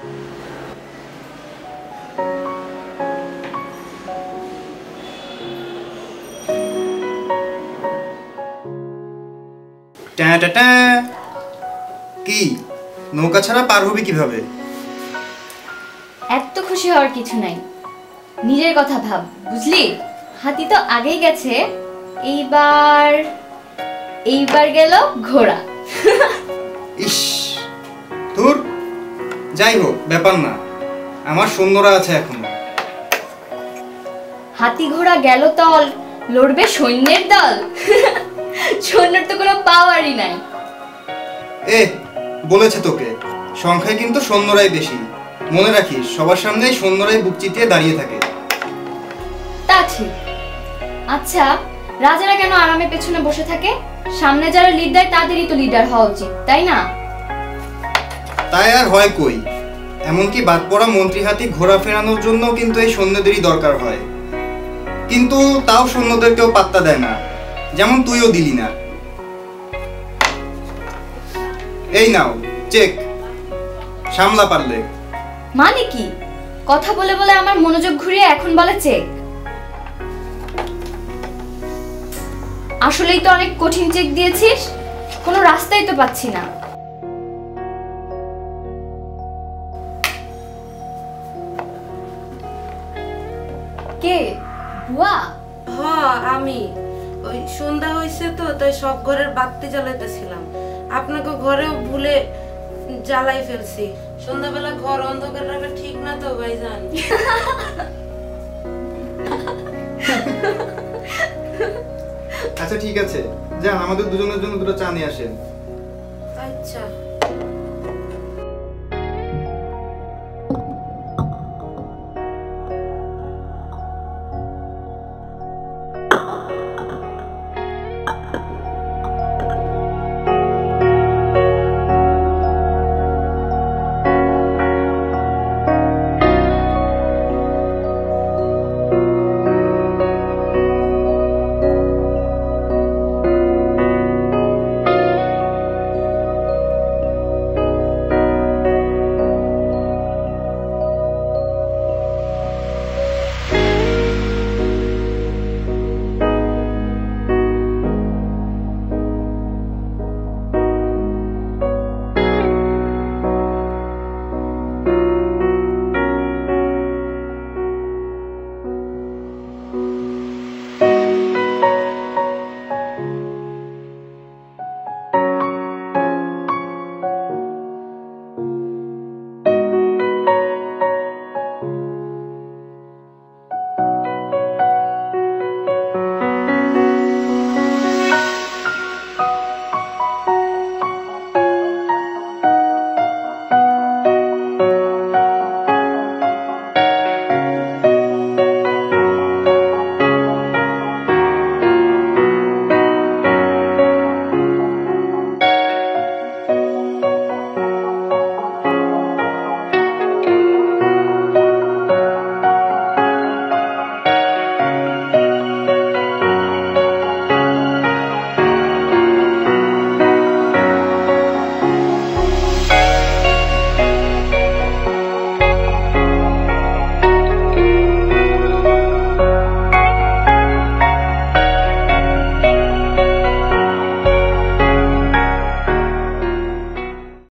কি? নৌকা ছাড়া পার হবি কীভাবে? এত খুশি হওয়ার কিছু নাই। নিজের কথা ভাব বুঝলি? হাতি তো আগেই গেছে। এইবার এইবার গেল ঘোড়া। ইস যাই হোক ব্যাপার না। আমার সৈন্যরা আছে এখনও। হাতি ঘোড়া গেল তল লড়বে সৈন্যের দল। সৈন্যের তো কোনো পাওয়ারই নাই। এ বলেছে তোকে সংখ্যায় কিন্তু সৈন্যরাই বেশি। মনে রাখিস সবার সামনেই সৈন্যরাই বুক চিতিয়ে দাঁড়িয়ে থাকে। তা ঠিক। আচ্ছা রাজারা কেন আরামে পেছনে বসে থাকে? সামনে যারা লিড দেয় তাদেরই তো লিডার হওয়া উচিত তাই না? তাই আর হয় কই? এমনকি বাদ পড়া মন্ত্রী হাতি ঘোরা ফেরানোর জন্য কিন্তু এই সৈন্যদেরই দরকার হয়। কিন্তু তাও সৈন্যদের কেউ পাত্তা দেয় না, যেমন তুইও দিলি না। এই নাও, চেক। সামলা পারলে। মানে কি? কথা বলে বলে আমার মনোযোগ ঘুরিয়ে এখন বলে চেক। আসলেই তো অনেক কঠিন চেক দিয়েছিস, কোনো রাস্তাই তো পাচ্ছি না। কে? বুয়া? হ আমি। ওই সন্ধ্যা হয়েছে তো তাই সব ঘরের বাতি জ্বালাইতেছিলাম। আপনাকে ঘরেও ভুলে জ্বালাই ফেলছি। সন্ধ্যাবেলা ঘর অন্ধকার রাখা ঠিক না তো ভাইজান? আচ্ছা ঠিক আছে। যান আমাদের দুজনের জন্য দুটো চা নিয়ে আসেন। আচ্ছা।